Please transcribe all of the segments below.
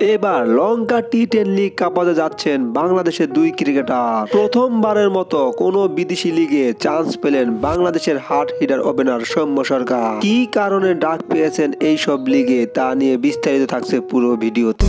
এবার লঙ্কা T ten league কাপাতে যাচ্ছেন বাংলাদেশের দুই ক্রিকেটার। প্রথমবারের মতো কোন বিদেশি লিগে চান্স পেলেন বাংলাদেশের hard hitter opener Soumya Sarkar. কি কারণে ডাক পেয়েছেন এই সব লিগে তা নিয়ে বিস্তারিত থাকছে পুরো ভিডিওতে।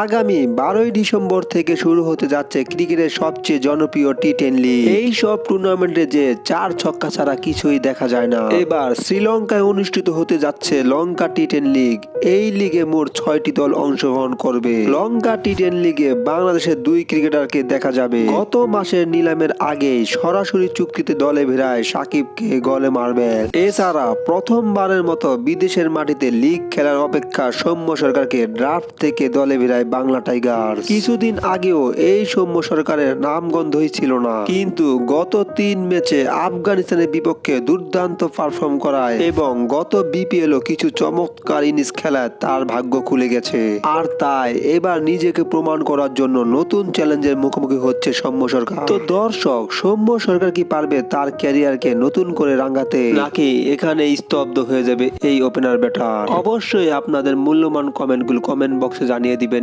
আগামী বারোই ডিসেম্বর থেকে শুরু হতে যাচ্ছে ক্রিকেটের সবচেয়ে জনপ্রিয় টি টেন লিগ এই সব টুর্নামেন্টে যে চার ছক্কা ছাড়া কিছুই দেখা যায় না। এবার শ্রীলঙ্কায় অনুষ্ঠিত হতে যাচ্ছে লঙ্কা টি টেন লিগ এই লিগে মোট ছয়টি দল অংশগ্রহণ করবে। লঙ্কা টি টেন লিগে বাংলাদেশের দুই ক্রিকেটারকে দেখা যাবে। গত মাসের নিলামের আগে সরাসরি চুক্তিতে দলে ভেড়ায় সাকিবকে গলে মারবে। এছাড়া প্রথমবারের মতো বিদেশের মাটিতে লিগ খেলার অপেক্ষা সৌম্য সরকারকে ড্রাফট থেকে দলে ভেড়ায় বাংলা টাইগার কিছুদিন আগেও এই সৌম্য সরকারের নামগন্ধই ছিল না। কিন্তু গত তিন ম্যাচে আফগানিস্তানের বিপক্ষে দুর্দান্ত পারফর্ম করায় এবং গত বিপিএলও কিছু চমৎকার ইনিংস খেলায় তার ভাগ্য খুলে গেছে। আর তাই এবার নিজেকে প্রমাণ করার জন্য নতুন চ্যালেঞ্জের মুখোমুখি হচ্ছে সৌম্য সরকার। তো দর্শক, সৌম্য সরকার কি পারবে তার ক্যারিয়ারকে নতুন করে রাঙাতে? নাকি এখানে স্তব্ধ হয়ে যাবে এই ওপেনার ব্যাটার? অবশ্যই আপনাদের মূল্যবান কমেন্টগুলো কমেন্ট বক্সে জানিয়ে দিবেন